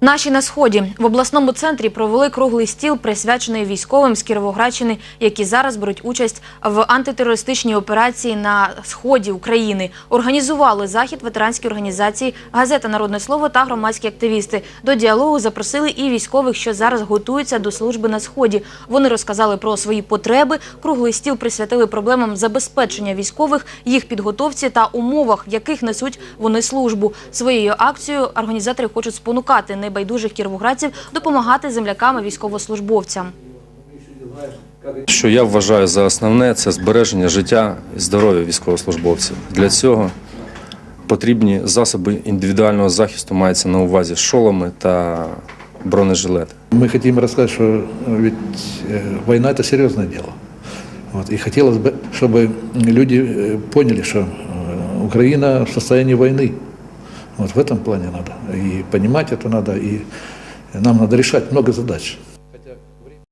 Наші на сході в обласному центрі провели круглий стіл, присвячений військовим з Кіровоградщини, які зараз беруть участь в антитерористичній операції на сході України. Організували захід ветеранські організації, газета Народне слово та громадські активісти. До діалогу запросили і військових, що зараз готуються до служби на сході. Вони розказали про свої потреби. Круглий стіл присвятили проблемам забезпечення військових, їх підготовці та умовах, в яких несуть вони службу. Своєю акцією організатори хочуть спонукати небайдужих кіровоградців допомагати землякам і військовослужбовцям. Що я вважаю за основне, це збереження життя і здоров'я військовослужбовців. Для цього потрібні засоби індивідуального захисту, мається на увазі шоломи та бронежилети. Мы хотим рассказать, что ведь э, война – это серьезное дело. Вот, и хотелось бы, чтобы люди э, поняли, что э, Украина в состоянии войны. Вот в этом плане надо. И понимать это надо, и нам надо решать много задач.